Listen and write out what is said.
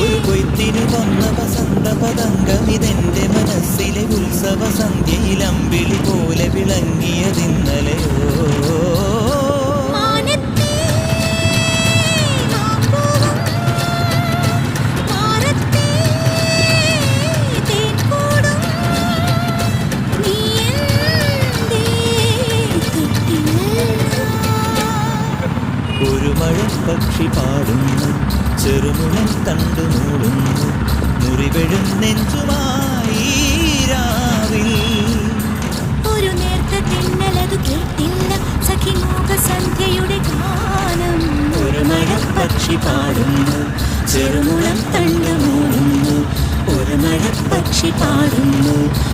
ഒരു കൊയ്ത്തിനു തന്ന വസന്ത പതംഗം ഇതെന്റെ മനസ്സിലെ ചെറുമഴപ്പക്ഷി പാടുന്നു ചെറുമുഴൻ തണ്ടു മൂടുന്നു മുറിവെഴും നെഞ്ചുമായി രാവിൽ. ഒരു നേർത്ത തിന്നലതു കേട്ടില്ല സഖിമുഖ സന്ധ്യയുടെ ഗാനം. ഒരു പക്ഷി പാടുന്നു ചെറുമുഴം തണ്ടു മൂടുന്നു ഒരു മഴപ്പക്ഷി പാടുന്നു.